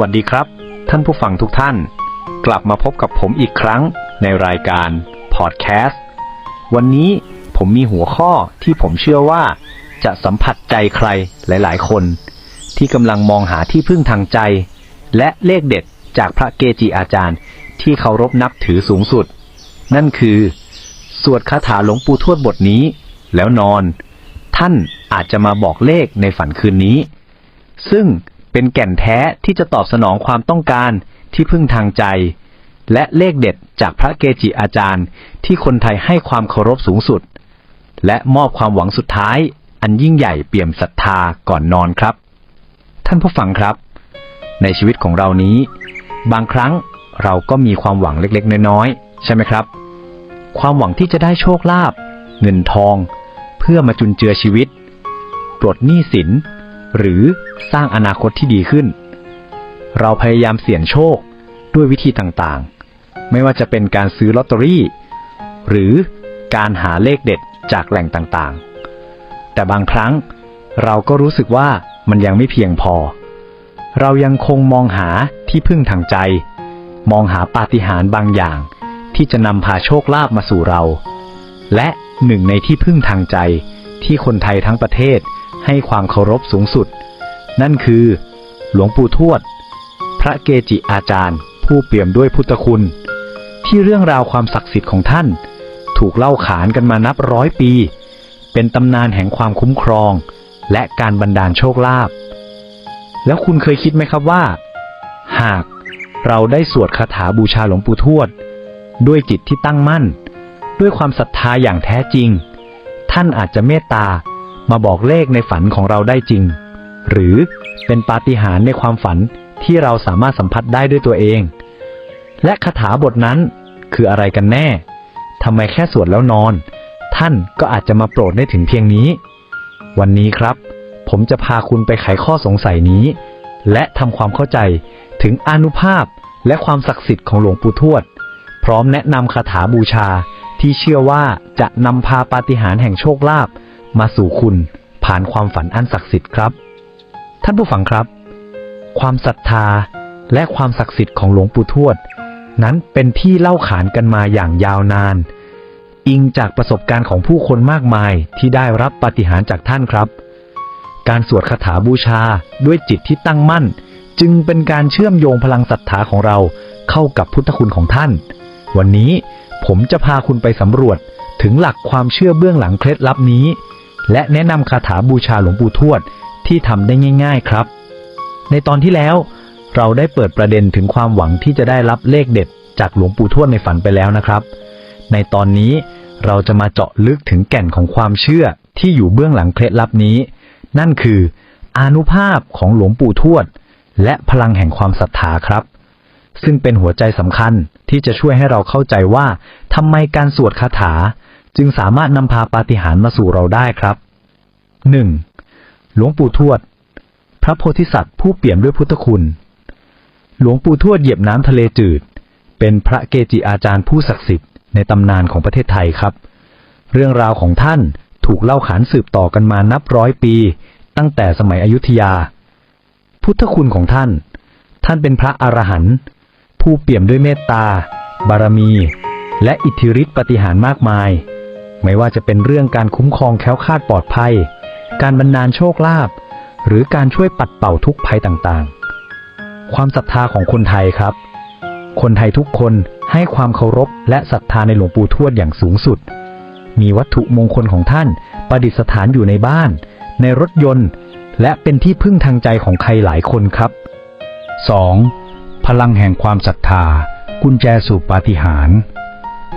วัสดีครับ ท่านผู้ฟังทุกท่าน กลับมาพบกับผมอีกครั้งในรายการพอดแคสต์วันนี้ผมมีหัวข้อที่ผมเชื่อว่า จะสัมผัสใจใครหลาย ๆ คน ที่กำลังมองหาที่พึ่งทางใจ และเลขเด็ดจากพระเกจิอาจารย์ ที่เคารพนับถือสูงสุด นั่นคือ สวดคาถาหลวงปู่ทวดบทนี้ แล้วนอน ท่านอาจจะมาบอกเลขในฝันคืนนี้ ซึ่ง เป็นแก่นแท้ที่จะตอบสนองความต้องการที่พึ่งทางใจ และเลขเด็ดจากพระเกจิอาจารย์ที่คนไทยให้ความเคารพสูงสุด และมอบความหวังสุดท้าย อันยิ่งใหญ่เปี่ยมศรัทธาก่อนนอนครับ ท่านผู้ฟังครับ ในชีวิตของเรานี้ บางครั้งเราก็มีความหวังเล็กๆ น้อยๆ ใช่ไหมครับ ความหวังที่จะได้โชคลาภเงินทอง เพื่อมาจุนเจือชีวิต ปลดหนี้สิน หรือสร้างอนาคตที่ดีขึ้น เราพยายามเสี่ยงโชคด้วยวิธีต่างๆ ไม่ว่าจะเป็นการซื้อลอตเตอรี่ หรือการหาเลขเด็ดจากแหล่งต่างๆ แต่บางครั้งเราก็รู้สึกว่ามันยังไม่เพียงพอ เรายังคงมองหาที่พึ่งทางใจ มองหาปาฏิหาริย์บางอย่าง ที่จะนำพาโชคลาภมาสู่เรา และหนึ่งในที่พึ่งทางใจที่คนไทยทั้งประเทศ ให้ความเคารพสูงสุด นั่นคือ หลวงปู่ทวด พระเกจิอาจารย์ ผู้เปี่ยมด้วยพุทธคุณ ที่เรื่องราวความศักดิ์สิทธิ์ของท่าน ถูกเล่าขานกันมานับร้อยปี เป็นตำนานแห่งความคุ้มครอง และการบันดาลโชคลาภแล้วคุณเคยคิดไหมครับว่า หากเราได้สวดคาถาบูชาหลวงปู่ทวด ด้วยจิตที่ตั้งมั่น ด้วยความศรัทธาอย่างแท้จริง ท่านอาจจะเมตตา มาบอกเลขในฝันของเราได้จริง หรือเป็นปาฏิหาริย์ในความฝันที่เราสามารถสัมผัสได้ด้วยตัวเอง และคาถาบทนั้นคืออะไรกันแน่ทำไมแค่สวดแล้วนอน ท่านก็อาจจะมาโปรดได้ถึงเพียงนี้ วันนี้ครับ ผมจะพาคุณไปไขข้อสงสัยนี้ และทำความเข้าใจถึงอนุภาพและความศักดิ์สิทธิ์ของหลวงปู่ทวด พร้อมแนะนำคาถาบูชาที่เชื่อว่าจะนำพาปาฏิหาริย์แห่งโชคลาภ มาสู่คุณผ่านความฝันอันศักดิ์สิทธิ์ครับ ท่านผู้ฟังครับ ความศรัทธาและความศักดิ์สิทธิ์ของหลวงปู่ทวด นั้นเป็นที่เล่าขานกันมาอย่างยาวนาน อิงจากประสบการณ์ของผู้คนมากมายที่ได้รับปาฏิหาริย์จากท่านครับ การสวดคาถาบูชาด้วยจิตที่ตั้งมั่น จึงเป็นการเชื่อมโยงพลังศรัทธาของเราเข้ากับพุทธคุณของท่าน วันนี้ผมจะพาคุณไปสำรวจ ถึงหลักความเชื่อเบื้องหลังเคล็ดลับนี้ และแนะนำคาถาบูชาหลวงปู่ทวดที่ทำได้ง่าย ๆครับ ในตอนที่แล้ว เราได้เปิดประเด็นถึงความหวังที่จะได้รับเลขเด็ด จากหลวงปู่ทวดในฝันไปแล้วนะครับ ในตอนนี้เราจะมาเจาะลึกถึงแก่นของความเชื่อที่อยู่เบื้องหลังเคล็ดลับนี้ นั่นคืออนุภาพของหลวงปู่ทวด และพลังแห่งความศรัทธาครับ ซึ่งเป็นหัวใจสำคัญที่จะช่วยให้เราเข้าใจว่าทำไมการสวดคาถา จึงสามารถนำพาปาฏิหาริย์มาสู่เราได้ครับ 1. หลวงปู่ทวด พระโพธิสัตว์ผู้เปี่ยมด้วยพุทธคุณ หลวงปู่ทวดเหยียบน้ำทะเลจืด เป็นพระเกจิอาจารย์ผู้ศักดิ์สิทธิ์ในตำนานของประเทศไทยครับ เรื่องราวของท่านถูกเล่าขานสืบต่อกันมานับร้อยปี ตั้งแต่สมัยอยุธยา พุทธคุณของท่าน ท่านเป็นพระอรหันต์ผู้เปี่ยมด้วยเมตตา บารมี และอิทธิฤทธิปาฏิหารย์มากมาย ไม่ว่าจะเป็นเรื่องการคุ้มครองแคล้วคลาดปลอดภัย การบรรดาลโชคลาภหรือการช่วยปัดเป่าทุกภัยต่างๆ ความศรัทธาของคนไทยครับ คนไทยทุกคนให้ความเคารพและศรัทธาในหลวงปู่ทวดอย่างสูงสุด มีวัตถุมงคลของท่านประดิษฐานอยู่ในบ้าน ในรถยนต์ และเป็นที่พึ่งทางใจของใครหลายคนครับ 2. พลังแห่งความศรัทธา กุญแจสู่ปาฏิหาริย์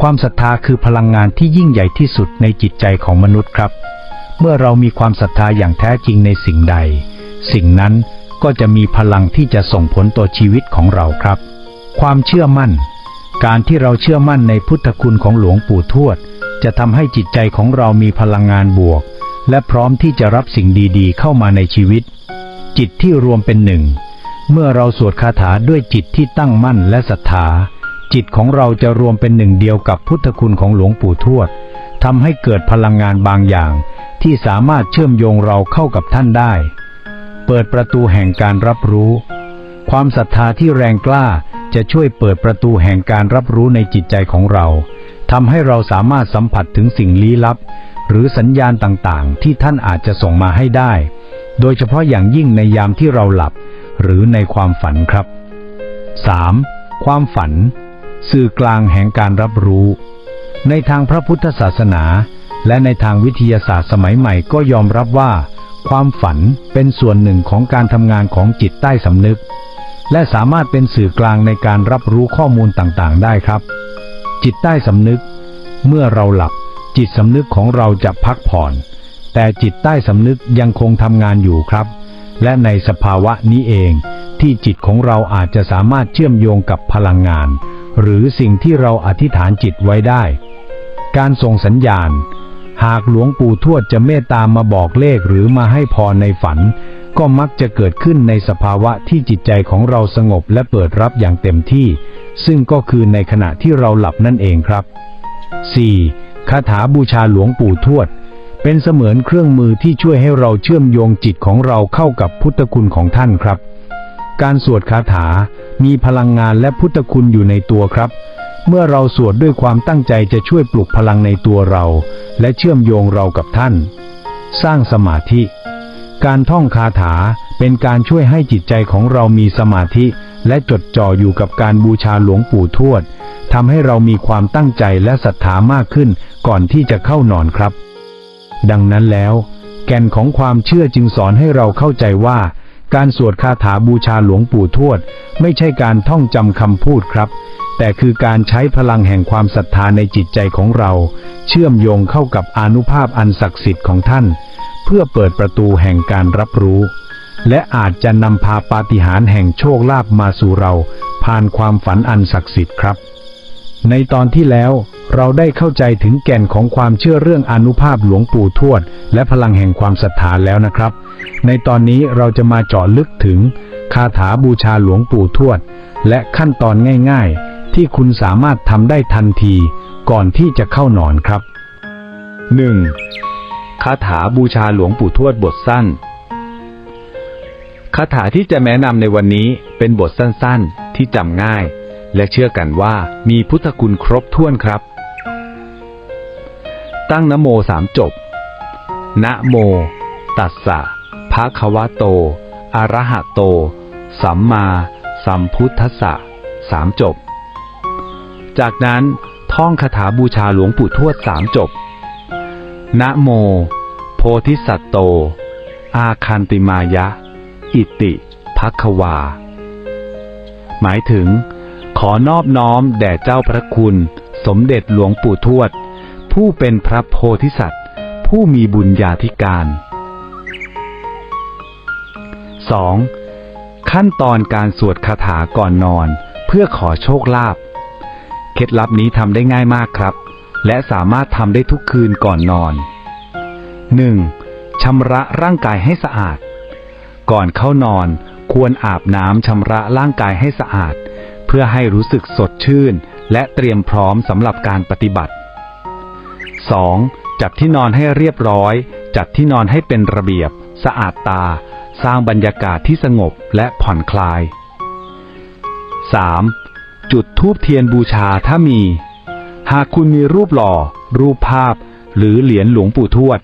ความศรัทธาคือพลังงานที่ยิ่งใหญ่ที่สุดในจิตใจของมนุษย์ครับ เมื่อเรามีความศรัทธาอย่างแท้จริงในสิ่งใด สิ่งนั้นก็จะมีพลังที่จะส่งผลต่อชีวิตของเราครับ ความเชื่อมั่น การที่เราเชื่อมั่นในพุทธคุณของหลวงปู่ทวด จะทำให้จิตใจของเรามีพลังงานบวก และพร้อมที่จะรับสิ่งดีๆ เข้ามาในชีวิต จิตที่รวมเป็นหนึ่ง เมื่อเราสวดคาถาด้วยจิตที่ตั้งมั่นและศรัทธา จิตของเราจะรวมเป็นหนึ่งเดียวกับพุทธคุณของหลวงปู่ทวดทำให้เกิดพลังงานบางอย่าง ที่สามารถเชื่อมโยงเราเข้ากับท่านได้ เปิดประตูแห่งการรับรู้ ความศรัทธาที่แรงกล้าจะช่วยเปิดประตูแห่งการรับรู้ในจิตใจของเราทำให้เราสามารถสัมผัสถึงสิ่งลี้ลับ หรือสัญญาณต่างๆ ที่ท่านอาจจะส่งมาให้ได้ โดยเฉพาะอย่างยิ่งในยามที่เราหลับ หรือในความฝันครับ 3. ความฝัน สื่อกลางแห่งการรับรู้ ในทางพระพุทธศาสนา และในทางวิทยาศาสตร์สมัยใหม่ก็ยอมรับว่า ความฝันเป็นส่วนหนึ่งของการทำงานของจิตใต้สำนึก และสามารถเป็นสื่อกลางในการรับรู้ข้อมูลต่างๆ ได้ครับ จิตใต้สำนึก เมื่อเราหลับ จิตสำนึกของเราจะพักผ่อน แต่จิตใต้สำนึกยังคงทำงานอยู่ครับ และในสภาวะนี้เองที่จิตของเราอาจจะสามารถเชื่อมโยงกับพลังงาน หรือสิ่งที่เราอธิษฐานจิตไว้ได้ การส่งสัญญาณ หากหลวงปู่ทวดจะเมตตามาบอกเลขหรือมาให้พรในฝัน ก็มักจะเกิดขึ้นในสภาวะที่จิตใจของเราสงบและเปิดรับอย่างเต็มที่ ซึ่งก็คือในขณะที่เราหลับนั่นเองครับ 4. คาถาบูชาหลวงปู่ทวด เป็นเสมือนเครื่องมือที่ช่วยให้เราเชื่อมโยงจิตของเราเข้ากับพุทธคุณของท่านครับ การสวดคาถามีพลังงานและพุทธคุณอยู่ในตัวครับ เมื่อเราสวดด้วยความตั้งใจจะช่วยปลุกพลังในตัวเรา และเชื่อมโยงเรากับท่าน สร้างสมาธิ การท่องคาถาเป็นการช่วยให้จิตใจของเรามีสมาธิ และจดจ่ออยู่กับการบูชาหลวงปู่ทวดทำให้เรามีความตั้งใจและศรัทธามากขึ้นก่อนที่จะเข้านอนครับ ดังนั้นแล้ว แก่นของความเชื่อจึงสอนให้เราเข้าใจว่า การสวดคาถาบูชาหลวงปู่ทวด ไม่ใช่การท่องจำคำพูดครับ แต่คือการใช้พลังแห่งความศรัทธาในจิตใจของเรา เชื่อมโยงเข้ากับอนุภาพอันศักดิ์สิทธิ์ของท่าน เพื่อเปิดประตูแห่งการรับรู้ และอาจจะนำพาปาฏิหาริย์แห่งโชคลาภมาสู่เรา ผ่านความฝันอันศักดิ์สิทธิ์ครับ ในตอนที่แล้วเราได้เข้าใจถึงแก่นของความเชื่อเรื่องอนุภาพหลวงปู่ทวด และพลังแห่งความศรัทธาแล้วนะครับ ในตอนนี้เราจะมาเจาะลึกถึง คาถาบูชาหลวงปู่ทวด และขั้นตอนง่ายๆ ที่คุณสามารถทำได้ทันที ก่อนที่จะเข้านอนครับ 1. คาถาบูชาหลวงปู่ทวดบทสั้น คาถาที่จะแนะนำในวันนี้เป็นบทสั้นๆ ที่จำง่าย และเชื่อกันว่ามีพุทธคุณครบถ้วนครับ ตั้งนะโมสามจบ นะโม ตัสสะภะคะวะโต อะระหะโต สัมมาสัมพุทธัสสะสามจบ จากนั้นท่องคาถาบูชาหลวงปู่ทวดสามจบ นะโม โพธิสัตโต อาคันติมายะ อิติภัควา หมายถึง ขอนอบน้อมแด่เจ้าพระคุณ สมเด็จหลวงปู่ทวด ผู้เป็นพระโพธิสัตว์ ผู้มีบุญญาธิการ 2. ขั้นตอนการสวดคาถาก่อนนอน เพื่อขอโชคลาภเคล็ดลับนี้ทำได้ง่ายมากครับ และสามารถทำได้ทุกคืนก่อนนอน 1. ชำระร่างกายให้สะอาด ก่อนเข้านอนควรอาบน้ำชำระร่างกายให้สะอาด เพื่อให้รู้สึกสดชื่น และเตรียมพร้อมสำหรับการปฏิบัติ 2. จัดที่นอนให้เรียบร้อย จัดที่นอนให้เป็นระเบียบ สะอาดตา สร้างบรรยากาศที่สงบและผ่อนคลาย 3. จุดธูปเทียนบูชาถ้ามี หากคุณมีรูปหล่อ รูปภาพ หรือเหรียญหลวงปู่ทวด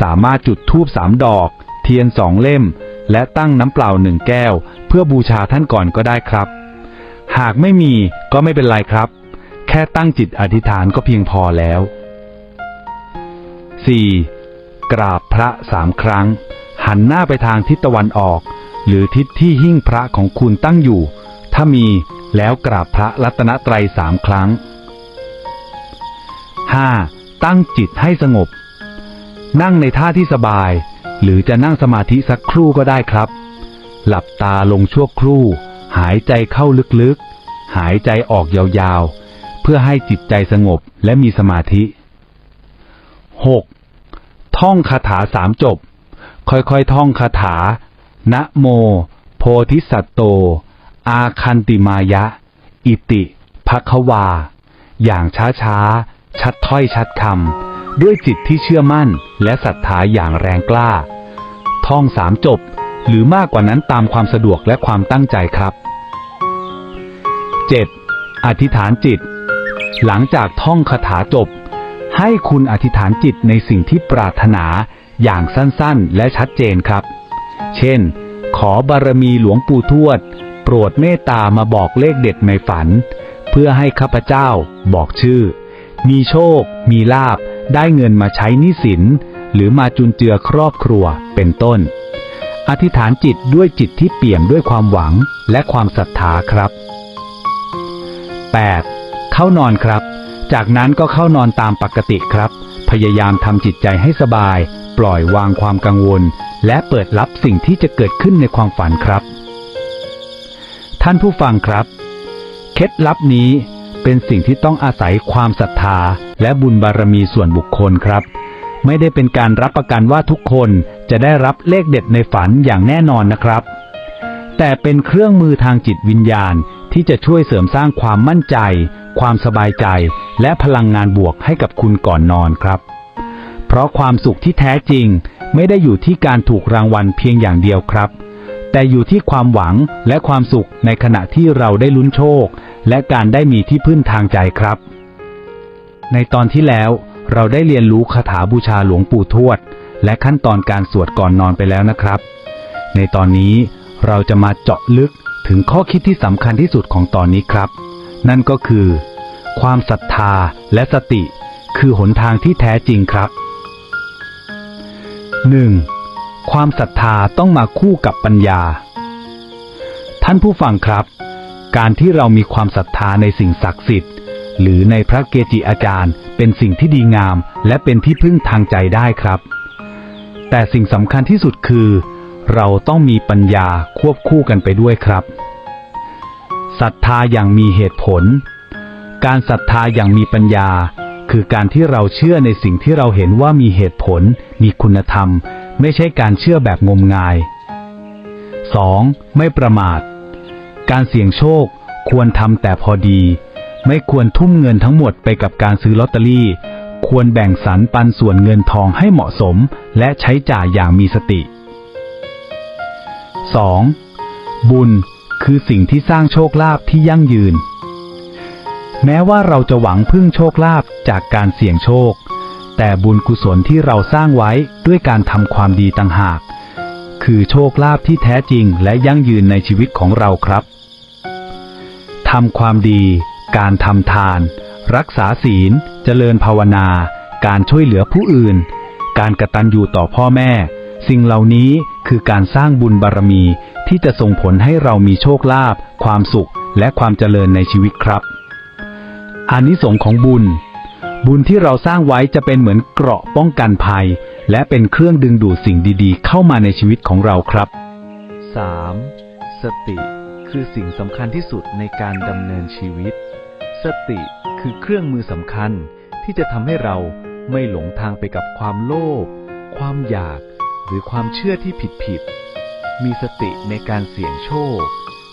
สามารถจุดธูปสามดอก เทียนสองเล่ม และตั้งน้ำเปล่าหนึ่งแก้ว เพื่อบูชาท่านก่อนก็ได้ครับ หากไม่มีก็ไม่เป็นไรครับ แค่ตั้งจิตอธิษฐานก็เพียงพอแล้ว 4. กราบพระสามครั้ง หันหน้าไปทางทิศตะวันออก หรือทิศที่หิ้งพระของคุณตั้งอยู่ ถ้ามีแล้วกราบพระรัตนตรัยสามครั้ง 5. ตั้งจิตให้สงบ นั่งในท่าที่สบาย หรือจะนั่งสมาธิสักครู่ก็ได้ครับ หลับตาลงชั่วครู่ หายใจเข้าลึกๆ หายใจออกยาวๆ เพื่อให้จิตใจสงบและมีสมาธิ 6. ท่องคาถาสามจบ ค่อยๆ ท่องคาถา นะโม โพธิสัตโต อาคันติมายะ อิติภัควา อย่างช้าๆ ชัดถ้อยชัดคำ ด้วยจิตที่เชื่อมั่นและศรัทธาอย่างแรงกล้า ท่องสามจบหรือมากกว่านั้นตามความสะดวกและความตั้งใจครับ 7. อธิษฐานจิต หลังจากท่องคาถาจบ ให้คุณอธิษฐานจิตในสิ่งที่ปรารถนาอย่างสั้นๆ และชัดเจนครับ เช่น ขอบารมีหลวงปู่ทวด โปรดเมตตามาบอกเลขเด็ดในฝัน เพื่อให้ข้าพเจ้าบอกชื่อ มีโชค มีลาบ ได้เงินมาใช้นิสิน หรือมาจุนเจือครอบครัวเป็นต้น อธิษฐานจิตด้วยจิตที่เปี่ยมด้วยความหวังและความศรัทธาครับ 8. เข้านอนครับ จากนั้นก็เข้านอนตามปกติครับ พยายามทำจิตใจให้สบาย ปล่อยวางความกังวล และเปิดรับสิ่งที่จะเกิดขึ้นในความฝันครับ ท่านผู้ฟังครับ เคล็ดลับนี้เป็นสิ่งที่ต้องอาศัยความศรัทธา และบุญบารมีส่วนบุคคลครับ ไม่ได้เป็นการรับประกันว่าทุกคนจะได้รับเลขเด็ดในฝันอย่างแน่นอนนะครับ แต่เป็นเครื่องมือทางจิตวิญญาณ ที่จะช่วยเสริมสร้างความมั่นใจ ความสบายใจ และพลังงานบวกให้กับคุณก่อนนอนครับ เพราะความสุขที่แท้จริง ไม่ได้อยู่ที่การถูกรางวัลเพียงอย่างเดียวครับ แต่อยู่ที่ความหวังและความสุขในขณะที่เราได้ลุ้นโชค และการได้มีที่พึ่งทางใจครับ ในตอนที่แล้วเราได้เรียนรู้คาถาบูชาหลวงปู่ทวด และขั้นตอนการสวดก่อนนอนไปแล้วนะครับ ในตอนนี้เราจะมาเจาะลึก ถึงข้อคิดที่สำคัญที่สุดของตอนนี้ครับ นั่นก็คือ ความศรัทธาและสติ คือหนทางที่แท้จริงครับ 1. ความศรัทธาต้องมาคู่กับปัญญา ท่านผู้ฟังครับ การที่เรามีความศรัทธาในสิ่งศักดิ์สิทธิ์ หรือในพระเกจิอาจารย์ เป็นสิ่งที่ดีงาม และเป็นที่พึ่งทางใจได้ครับ แต่สิ่งสำคัญที่สุดคือ เราต้องมีปัญญาควบคู่กันไปด้วยครับศรัทธาอย่างมีเหตุผล การศรัทธาอย่างมีปัญญา คือการที่เราเชื่อในสิ่งที่เราเห็นว่ามีเหตุผล มีคุณธรรม ไม่ใช่การเชื่อแบบงมงาย 2. ไม่ประมาท การเสี่ยงโชคควรทำแต่พอดี ไม่ควรทุ่มเงินทั้งหมดไปกับการซื้อลอตเตอรี่ ควรแบ่งสรรปันส่วนเงินทองให้เหมาะสม และใช้จ่ายอย่างมีสติ 2. บุญคือสิ่งที่สร้างโชคลาภที่ยั่งยืน แม้ว่าเราจะหวังพึ่งโชคลาภจากการเสี่ยงโชค แต่บุญกุศลที่เราสร้างไว้ด้วยการทำความดีต่างหาก คือโชคลาภที่แท้จริงและยั่งยืนในชีวิตของเราครับทำความดี การทำทาน รักษาศีล เจริญภาวนา การช่วยเหลือผู้อื่น การกระตัญญูต่อพ่อแม่ สิ่งเหล่านี้ คือการสร้างบุญบารมีที่จะส่งผลให้เรามีโชคลาภความสุขและความเจริญในชีวิตครับอานิสงส์ของบุญ บุญที่เราสร้างไว้จะเป็นเหมือนเกราะป้องกันภัย และเป็นเครื่องดึงดูดสิ่งดีๆ เข้ามาในชีวิตของเราครับ 3. สติคือสิ่งสำคัญที่สุดในการดำเนินชีวิต สติคือเครื่องมือสำคัญที่จะทำให้เราไม่หลงทางไปกับความโลภความอยาก หรือความเชื่อที่ผิดผิดๆ มีสติในการเสี่ยงโชค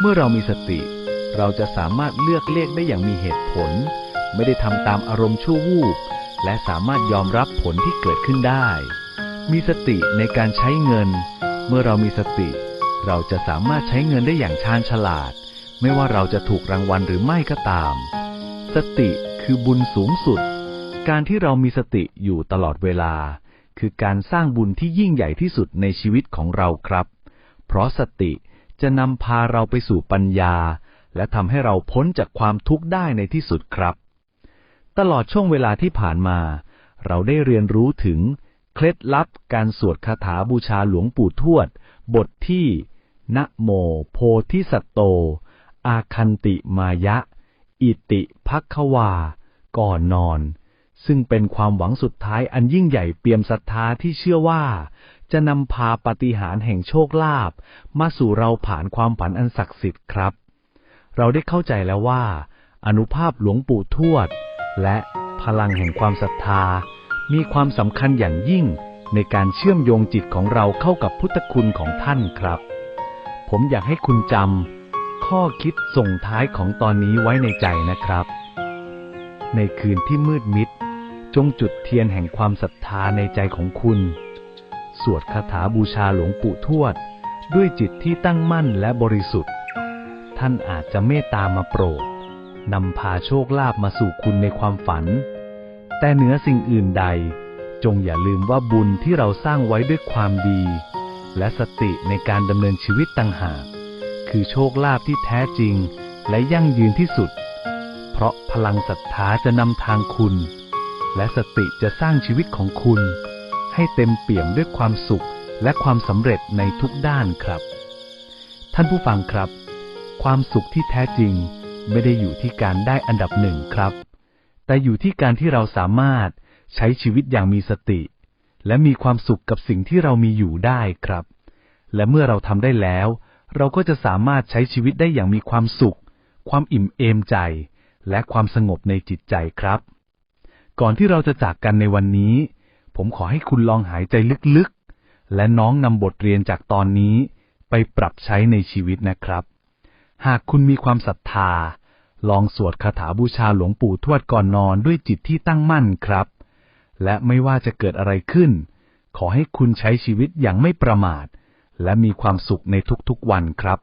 เมื่อเรามีสติ เราจะสามารถเลือกเลขได้อย่างมีเหตุผล ไม่ได้ทำตามอารมณ์ชั่ววูบ และสามารถยอมรับผลที่เกิดขึ้นได้ มีสติในการใช้เงิน เมื่อเรามีสติ เราจะสามารถใช้เงินได้อย่างชาญฉลาด ไม่ว่าเราจะถูกรางวัลหรือไม่ก็ตาม สติคือบุญสูงสุด การที่เรามีสติอยู่ตลอดเวลา คือการสร้างบุญที่ยิ่งใหญ่ที่สุดในชีวิตของเราครับ เพราะสติจะนำพาเราไปสู่ปัญญา และทำให้เราพ้นจากความทุกข์ได้ในที่สุดครับ ตลอดช่วงเวลาที่ผ่านมา เราได้เรียนรู้ถึง เคล็ดลับการสวดคาถาบูชาหลวงปู่ทวด บทที่นะโมโพธิสัตโต อาคันติมายะ อิติภักควา ก่อนนอน ซึ่งเป็นความหวังสุดท้ายอันยิ่งใหญ่เปี่ยมศรัทธาที่เชื่อว่า จะนำพาปาฏิหาริย์แห่งโชคลาภมาสู่เราผ่านความฝันอันศักดิ์สิทธิ์ครับ เราได้เข้าใจแล้วว่า อนุภาพหลวงปู่ทวด และพลังแห่งความศรัทธา มีความสำคัญอย่างยิ่งในการเชื่อมโยงจิตของเราเข้ากับพุทธคุณของท่านครับ ผมอยากให้คุณจำข้อคิดส่งท้ายของตอนนี้ไว้ในใจนะครับ ในคืนที่มืดมิด จงจุดเทียนแห่งความศรัทธาในใจของคุณ สวดคาถาบูชาหลวงปู่ทวด ด้วยจิตที่ตั้งมั่นและบริสุทธิ์ ท่านอาจจะเมตตามาโปรดนำพาโชคลาภมาสู่คุณในความฝัน แต่เหนือสิ่งอื่นใด จงอย่าลืมว่าบุญที่เราสร้างไว้ด้วยความดี และสติในการดำเนินชีวิตต่างหาก คือโชคลาภที่แท้จริงและยั่งยืนที่สุด เพราะพลังศรัทธาจะนำทางคุณ และสติจะสร้างชีวิตของคุณ ให้เต็มเปี่ยมด้วยความสุขและความสำเร็จในทุกด้านครับ ท่านผู้ฟังครับ ความสุขที่แท้จริงไม่ได้อยู่ที่การได้อันดับหนึ่งครับ แต่อยู่ที่การที่เราสามารถใช้ชีวิตอย่างมีสติ และมีความสุขกับสิ่งที่เรามีอยู่ได้ครับ และเมื่อเราทำได้แล้ว เราก็จะสามารถใช้ชีวิตได้อย่างมีความสุข ความอิ่มเอมใจ และความสงบในจิตใจครับ ก่อนที่เราจะจากกันในวันนี้ ผมขอให้คุณลองหายใจลึกๆ และน้องนำบทเรียนจากตอนนี้ ไปปรับใช้ในชีวิตนะครับ หากคุณมีความศรัทธา ลองสวดคาถาบูชาหลวงปู่ทวดก่อนนอนด้วยจิตที่ตั้งมั่นครับ และไม่ว่าจะเกิดอะไรขึ้น ขอให้คุณใช้ชีวิตอย่างไม่ประมาท และมีความสุขในทุกๆวันครับ